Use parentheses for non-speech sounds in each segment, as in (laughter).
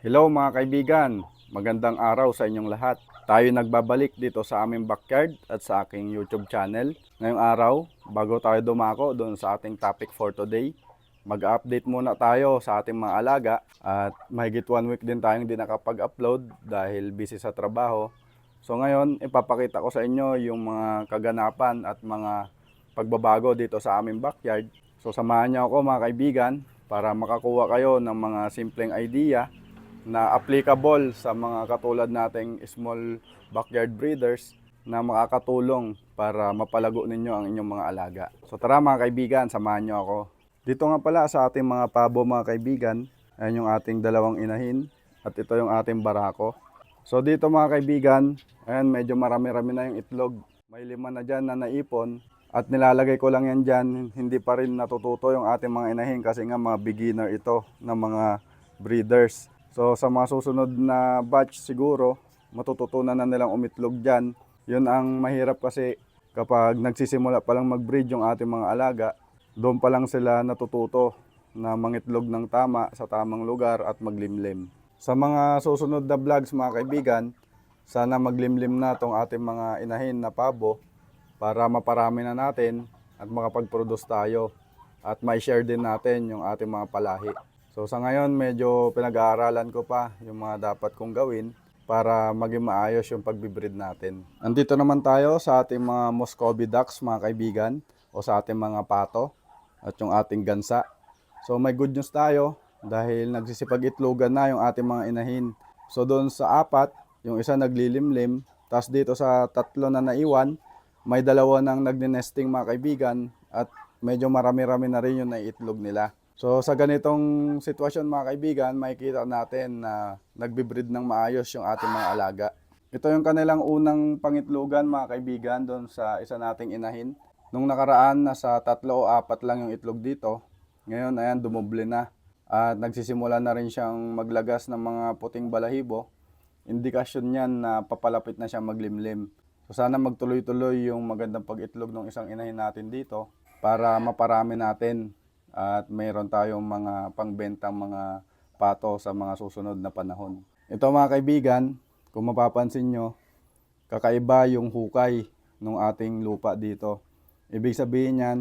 Hello mga kaibigan, magandang araw sa inyong lahat. Tayo nagbabalik dito sa aming backyard at sa aking YouTube channel. Ngayong araw, bago tayo dumako doon sa ating topic for today, mag-update muna tayo sa ating mga alaga at mahigit one week din tayong di nakapag-upload dahil busy sa trabaho. So ngayon, ipapakita ko sa inyo yung mga kaganapan at mga pagbabago dito sa aming backyard. So samahan niyo ako mga kaibigan para makakuha kayo ng mga simpleng idea na applicable sa mga katulad nating small backyard breeders na makakatulong para mapalago ninyo ang inyong mga alaga. So tara mga kaibigan, samahan nyo ako. Dito nga pala sa ating mga pabo mga kaibigan, ayan yung ating dalawang inahin at ito yung ating barako. So dito mga kaibigan, ayan medyo marami-rami na yung itlog. May lima na dyan na naipon at nilalagay ko lang yan dyan, hindi pa rin natututo yung ating mga inahin kasi nga mga beginner ito ng mga breeders. So sa mga susunod na batch siguro, matututunan na nilang umitlog dyan. Yun ang mahirap kasi kapag nagsisimula pa lang mag-breed yung ating mga alaga, doon pa lang sila natututo na mangitlog ng tama sa tamang lugar at maglimlim. Sa mga susunod na vlogs mga kaibigan, sana maglimlim na tong ating mga inahin na pabo para maparami na natin at makapag-produce tayo at may share din natin yung ating mga palahi. So sa ngayon medyo pinag-aaralan ko pa yung mga dapat kong gawin para maging maayos yung pagbibreed natin. Andito naman tayo sa ating mga Muscovy ducks mga kaibigan o sa ating mga pato at yung ating gansa. So may good news tayo dahil nagsisipag-itlogan na yung ating mga inahin. So doon sa apat, yung isa naglilimlim, tapos dito sa tatlo na naiwan, may dalawa nang nagni-nesting mga kaibigan at medyo marami-rami na rin yung naiitlog nila. So sa ganitong sitwasyon mga kaibigan, makikita natin na nagbi-breed ng maayos yung ating mga alaga. Ito yung kanilang unang pangitlogan mga kaibigan doon sa isa nating inahin. Nung nakaraan, nasa tatlo o apat lang yung itlog dito. Ngayon, ayan, dumoble na. At nagsisimula na rin siyang maglagas ng mga puting balahibo. Indikasyon yan na papalapit na siya maglimlim. So sana magtuloy-tuloy yung magandang pag-itlog ng isang inahin natin dito para maparami natin at mayroon tayong mga pangbentang mga pato sa mga susunod na panahon. Ito mga kaibigan, kung mapapansin nyo, kakaiba yung hukay ng ating lupa dito. Ibig sabihin yan,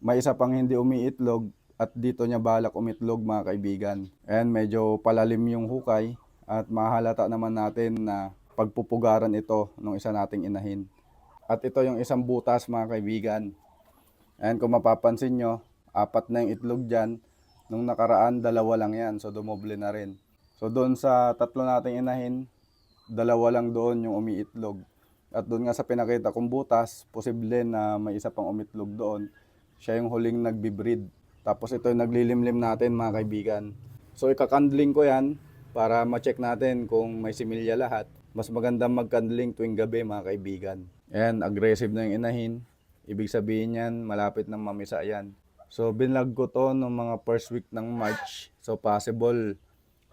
may isa pang hindi umiitlog at dito niya balak umitlog mga kaibigan. And medyo palalim yung hukay at mahalata naman natin na pagpupugaran ito ng isa nating inahin. At ito yung isang butas mga kaibigan. And kung mapapansin nyo, apat na yung itlog dyan. Nung nakaraan, dalawa lang yan. So, dumoble na rin. So, doon sa tatlo nating inahin, dalawa lang doon yung umiitlog. At doon nga sa pinakita kong butas, posible na may isa pang umitlog doon. Siya yung huling nagbi-breed. Tapos ito yung naglilimlim natin mga kaibigan. So, ikakandling ko yan para ma-check natin kung may similya lahat. Mas maganda mag-candling tuwing gabi mga kaibigan. Ayan, aggressive na yung inahin. Ibig sabihin yan, malapit ng mamisa yan. So, binlag ko to ng mga first week ng March. So, possible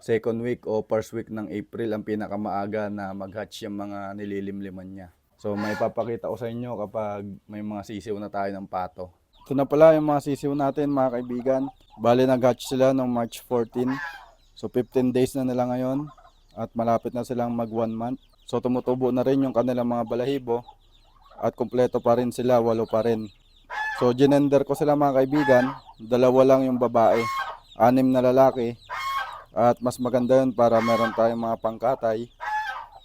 second week o first week ng April ang pinakamaaga na mag-hatch yung mga nililimliman niya. So, may papakita ko sa inyo kapag may mga sisiw na tayo ng pato. Ito na pala yung mga sisiw natin mga kaibigan. Bali, nag-hatch sila noong March 14. So, 15 days na nila ngayon at malapit na silang mag 1 month. So, tumutubo na rin yung kanilang mga balahibo at kumpleto pa rin sila, walo pa rin. So, ginender ko sila mga kaibigan. Dalawa lang yung babae. Anim na lalaki. At mas maganda yun para meron tayong mga pangkatay.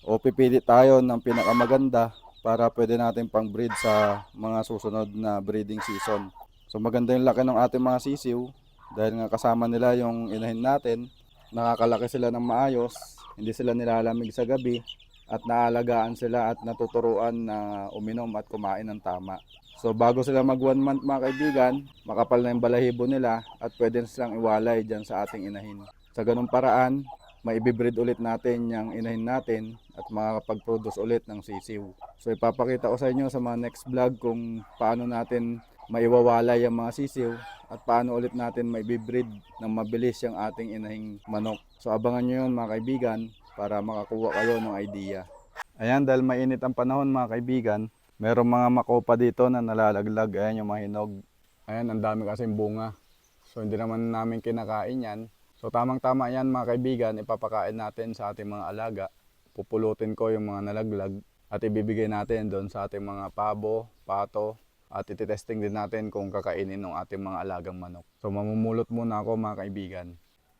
O pipili tayo ng pinakamaganda para pwede natin pang breed sa mga susunod na breeding season. So maganda yung laki ng ating mga sisiw dahil nga kasama nila yung inahin natin. Nakakalaki sila ng maayos, hindi sila nilalamig sa gabi at naalagaan sila at natuturuan na uminom at kumain ng tama. So bago sila mag one month mga kaibigan, makapal na yung balahibo nila at pwede silang iwalay dyan sa ating inahin. Sa ganung paraan, maibibreed ulit natin yung inahin natin at makakapag-produce ulit ng sisiw. So ipapakita ko sa inyo sa mga next vlog kung paano natin maiwawalay ang mga sisiw at paano ulit natin maibibreed ng mabilis yung ating inahing manok. So abangan nyo yun mga kaibigan para makakuha kayo ng idea. Ayan, dahil mainit ang panahon mga kaibigan, merong mga makopa dito na nalalaglag. Ayan yung mga hinog. Ayan, ang dami kasing bunga. So hindi naman namin kinakain yan. So tamang-tama yan mga kaibigan, ipapakain natin sa ating mga alaga. Pupulutin ko yung mga nalaglag at ibibigay natin doon sa ating mga pabo, pato, at ititesting din natin kung kakainin ng ating mga alagang manok. So mamumulot muna ako mga kaibigan.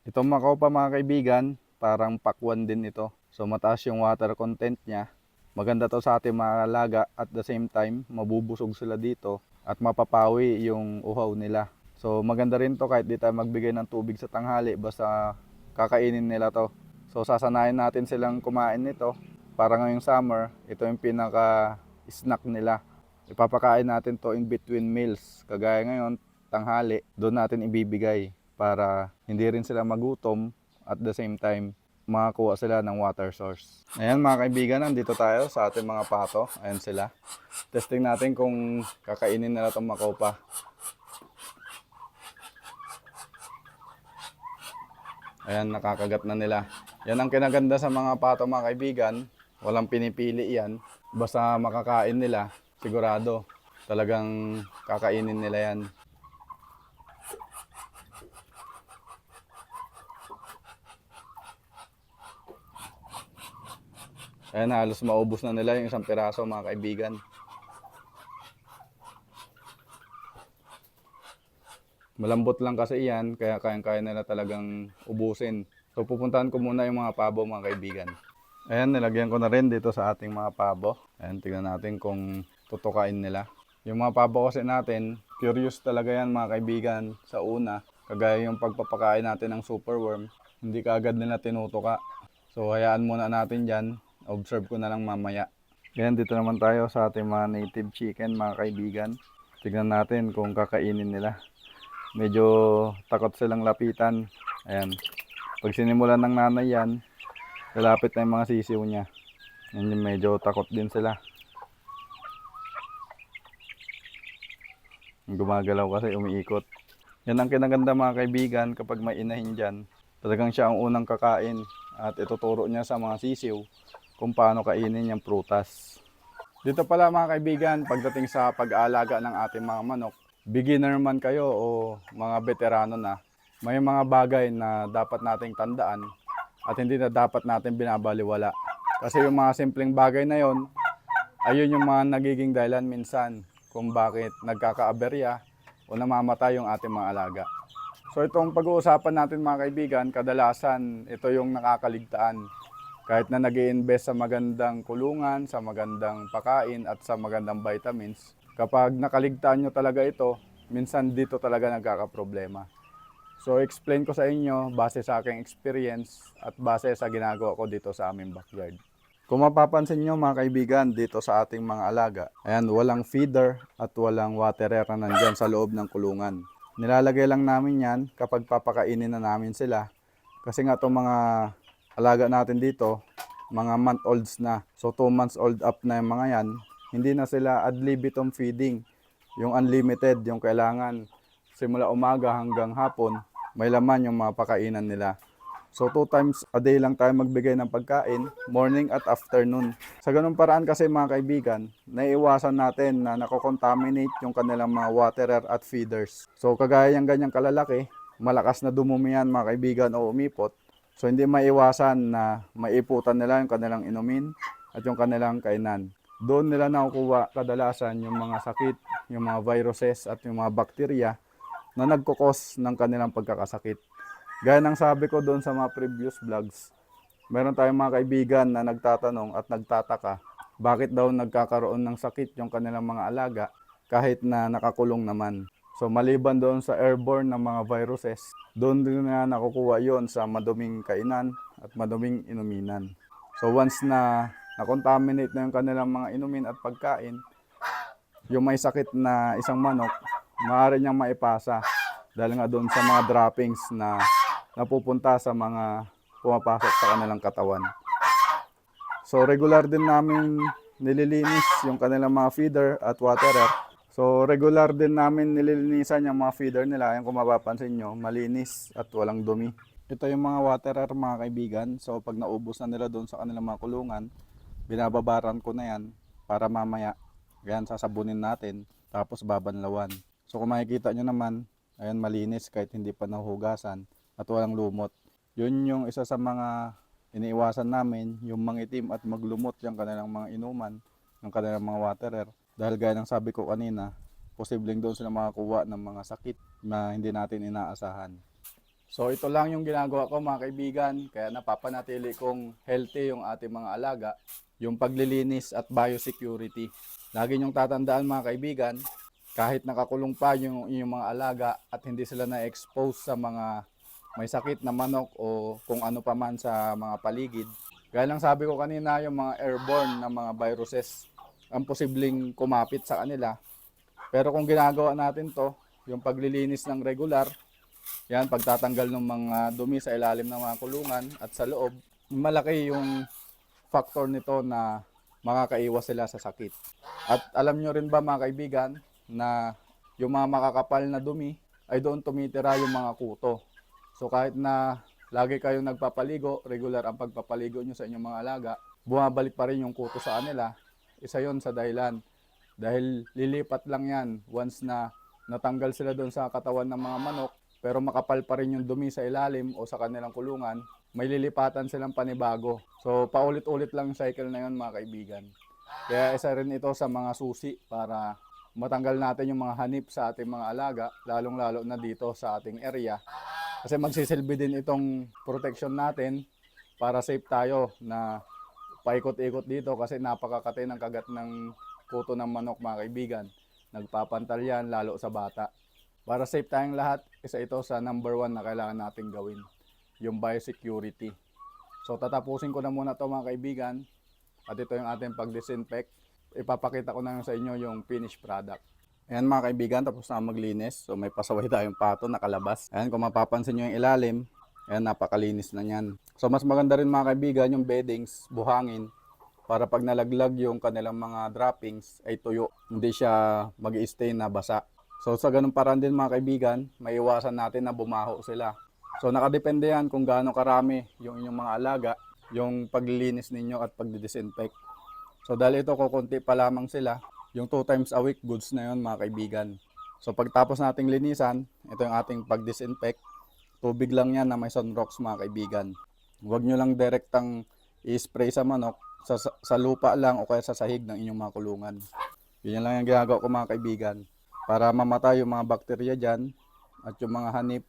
Itong makaw pa mga kaibigan, parang pakwan din ito. So mataas yung water content niya. Maganda to sa ating mga alaga at the same time mabubusog sila dito at mapapawi yung uhaw nila. So maganda rin to kahit di tayo magbigay ng tubig sa tanghali basta kakainin nila to. So sasanayin natin silang kumain nito para ngayong summer, ito yung pinaka snack nila. Ipapakain natin to in between meals. Kagaya ngayon, tanghali, doon natin ibibigay para hindi rin sila magutom at the same time makakuha sila ng water source. Ayan mga kaibigan, nandito tayo sa ating mga pato. Ayan sila. Testing natin kung kakainin nila itong makopa. Ayan, nakakagat na nila. Yan ang kinaganda sa mga pato mga kaibigan. Walang pinipili yan. Basta makakain nila, sigurado. Talagang kakainin nila yan. Ayan, halos maubos na nila yung isang piraso mga kaibigan. Malambot lang kasi yan, kaya kayang-kaya nila talagang ubusin. So pupuntahan ko muna yung mga pabo mga kaibigan. Ayan, nilagyan ko na rin dito sa ating mga pabo. Ayan, tingnan natin kung tutukain nila. Yung mga pabo kasi natin, curious talaga yan mga kaibigan sa una. Kagaya yung pagpapakain natin ng superworm, hindi kaagad nila tinutuka. So hayaan muna natin dyan. Observe ko na lang mamaya. Ayan, dito naman tayo sa ating mga native chicken mga kaibigan. Tignan natin kung kakainin nila. Medyo takot silang lapitan. Ayan. Pag sinimulan ng nanay yan, lalapit na yung mga sisiw niya. Yan medyo takot din sila. Gumagalaw kasi umiikot. Yan ang kinaganda mga kaibigan kapag may inahin dyan. Talagang siya ang unang kakain at ituturo niya sa mga sisiw kung paano kainin yung prutas. Dito pala mga kaibigan, pagdating sa pag-aalaga ng ating mga manok, beginner man kayo o mga veterano na, may mga bagay na dapat nating tandaan at hindi na dapat natin binabaliwala. Kasi yung mga simpleng bagay na yon, ayun yung mga nagiging dahilan minsan kung bakit nagkakaaberya o namamatay yung ating mga alaga. So itong pag-uusapan natin mga kaibigan, kadalasan ito yung nakakaligtaan. Kahit na nag invest sa magandang kulungan, sa magandang pakain at sa magandang vitamins, kapag nakaligtaan nyo talaga ito, minsan dito talaga nagkakaproblema. So explain ko sa inyo base sa aking experience at base sa ginagawa ko dito sa aming backyard. Kung mapapansin nyo mga kaibigan dito sa ating mga alaga, ayan walang feeder at walang waterer na nandyan sa loob ng kulungan. Nilalagay lang namin yan kapag papakainin na namin sila. Kasi nga itong mga alaga natin dito, mga month olds na. So 2 months old up na yung mga yan, hindi na sila ad libitum feeding. Yung unlimited, yung kailangan simula umaga hanggang hapon, may laman yung mga pakainan nila. So two times a day lang tayo magbigay ng pagkain, morning at afternoon. Sa ganung paraan kasi mga kaibigan, naiiwasan natin na nakokontaminate yung kanilang mga waterer at feeders. So kagaya yung ganyang kalalaki, malakas na dumumi yan mga kaibigan o umipot. So hindi maiwasan na maiputan nila yung kanilang inumin at yung kanilang kainan. Doon nila nakukuha kadalasan yung mga sakit, yung mga viruses at yung mga bakterya na nagkukos ng kanilang pagkakasakit. Gaya ng sabi ko doon sa mga previous vlogs, meron tayong mga kaibigan na nagtatanong at nagtataka bakit daw nagkakaroon ng sakit yung kanilang mga alaga kahit na nakakulong naman. So maliban doon sa airborne na mga viruses, doon din na nakukuha yon sa maduming kainan at maduming inuminan. So once na na-contaminate na yung kanilang mga inumin at pagkain, yung may sakit na isang manok, maaari niyang maipasa dahil nga doon sa mga droppings na napupunta sa mga pumapasok sa kanilang katawan. So regular din namin nililinis yung kanilang mga feeder at waterer. So regular din namin nililinisan yung mga feeder nila. Yung kung mapapansin nyo, malinis at walang dumi. Ito yung mga waterer mga kaibigan. So pag naubos na nila doon sa kanilang mga kulungan, binababaran ko na yan para mamaya Ganyan, sasabunin natin. Tapos babanlawan. So kung makikita nyo naman, ayan malinis kahit hindi pa nahugasan. at walang lumot. Yun yung isa sa mga iniiwasan namin, yung mangitim at maglumot yung kanilang mga inuman, yung kanilang mga waterer. Dahil gaya ng sabi ko kanina, posibleng doon sila makakuha ng mga sakit na hindi natin inaasahan. So ito lang yung ginagawa ko mga kaibigan, kaya napapanatili kong healthy yung ating mga alaga, yung paglilinis at biosecurity. Lagi niyong tatandaan mga kaibigan, kahit nakakulong pa yung inyong mga alaga at hindi sila na-expose sa mga may sakit na manok o kung ano pa man sa mga paligid. Gaya lang sabi ko kanina, yung mga airborne na mga viruses ang posibleng kumapit sa kanila. Pero kung ginagawa natin to, yung paglilinis ng regular, yan, pagtatanggal ng mga dumi sa ilalim ng mga kulungan at sa loob, malaki yung factor nito na makakaiwas sila sa sakit. At alam nyo rin ba mga kaibigan na yung mga makakapal na dumi ay doon tumitira yung mga kuto. So kahit na lagi kayong nagpapaligo, regular ang pagpapaligo nyo sa inyong mga alaga, bumabalik pa rin yung kuto sa kanila. Isa yon sa dahilan. Dahil lilipat lang yan once na natanggal sila doon sa katawan ng mga manok, pero makapal pa rin yung dumi sa ilalim o sa kanilang kulungan, may lilipatan silang panibago. So paulit-ulit lang yung cycle na yun mga kaibigan. Kaya isa rin ito sa mga susi para matanggal natin yung mga hanip sa ating mga alaga, lalong-lalo na dito sa ating area. Kasi magsisilbi din itong protection natin para safe tayo na paikot-ikot dito kasi napakakatay ng kagat ng kuto ng manok mga kaibigan. Nagpapantal yan lalo sa bata. Para safe tayong lahat, isa ito sa number one na kailangan natin gawin, yung biosecurity. So tatapusin ko na muna to mga kaibigan at ito yung ating pag-disinfect. Ipapakita ko na sa inyo yung finished product. Ayan mga kaibigan, tapos na maglinis. So may pasaway tayong pato nakalabas. Ayan kung mapapansin nyo yung ilalim, ayan napakalinis na yan. So mas maganda rin mga kaibigan yung beddings, buhangin, para pag nalaglag yung kanilang mga droppings ay tuyo. Hindi siya mag stay na basa. So sa ganung paraan din mga kaibigan, maiwasan natin na bumaho sila. So nakadepende yan kung gaano karami yung inyong mga alaga, yung paglilinis ninyo at pagdidisinfect. So dahil ito kukunti pa lamang sila, yung 2 times a week goods na yun mga kaibigan. So pagtapos nating linisan, ito yung ating pagdisinfect. Tubig lang yan na may sunrocks mga kaibigan. Huwag nyo lang direktang i-spray sa manok, sa, sa lupa lang o kaya sa sahig ng inyong mga kulungan. Yun lang yung ginagawa ko mga kaibigan. Para mamatay yung mga bakterya dyan at yung mga hanip,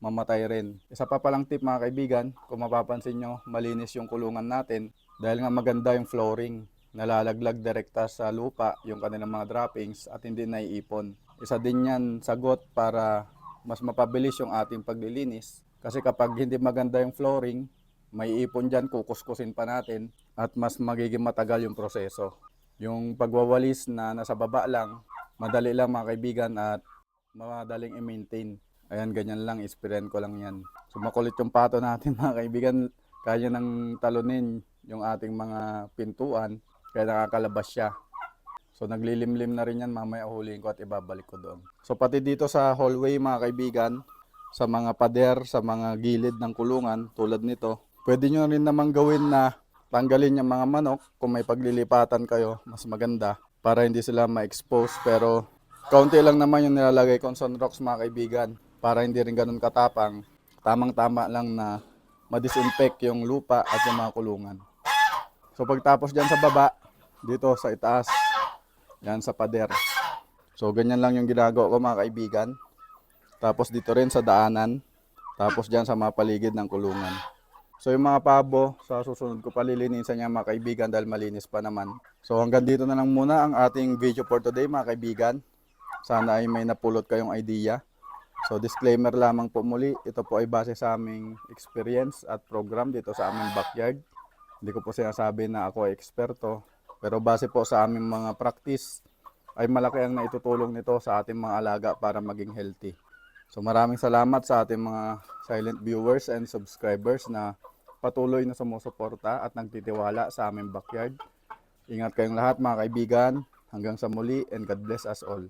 mamatay rin. Isa pa palang tip mga kaibigan, kung mapapansin nyo, malinis yung kulungan natin dahil nga maganda yung flooring. Nalalaglag direkta sa lupa yung kanilang mga droppings at hindi naiipon. Isa din yan sagot para mas mapabilis yung ating paglilinis. Kasi kapag hindi maganda yung flooring, may ipon dyan, kukuskusin pa natin at mas magiging matagal yung proseso. Yung pagwawalis na nasa baba lang, madali lang mga kaibigan at madaling i-maintain. Ayan, ganyan lang, experience ko lang yan. So makulit yung pato natin (laughs) mga kaibigan, kaya nang talunin yung ating mga pintuan, kaya nakakalabas siya. So naglilimlim na rin yan, mamaya huliin ko at ibabalik ko doon. So pati dito sa hallway mga kaibigan, sa mga pader, sa mga gilid ng kulungan, tulad nito, pwede nyo rin naman gawin na tanggalin yung mga manok kung may paglilipatan kayo, mas maganda para hindi sila ma-expose. Pero kaunti lang naman yung nilalagay kong sunrocks mga kaibigan para hindi rin ganun katapang. Tamang-tama lang na ma-disinfect yung lupa at yung mga kulungan. So pagtapos dyan sa baba, dito sa itaas, yan sa pader. So ganyan lang yung ginagawa ko mga kaibigan. Tapos dito rin sa daanan. Tapos dyan sa mga paligid ng kulungan. So yung mga pabo, sa susunod ko palilinisan niya mga kaibigan dahil malinis pa naman. So hanggang dito na lang muna ang ating video for today mga kaibigan. Sana ay may napulot kayong idea. So disclaimer lamang po muli, ito po ay base sa aming experience at program dito sa aming backyard. Hindi ko po sinasabi na ako ay eksperto, pero base po sa aming mga practice, ay malaki ang naitutulong nito sa ating mga alaga para maging healthy. So maraming salamat sa ating mga silent viewers and subscribers na patuloy na sumusuporta at nagtitiwala sa aming backyard. Ingat kayong lahat mga kaibigan. Hanggang sa muli and God bless us all.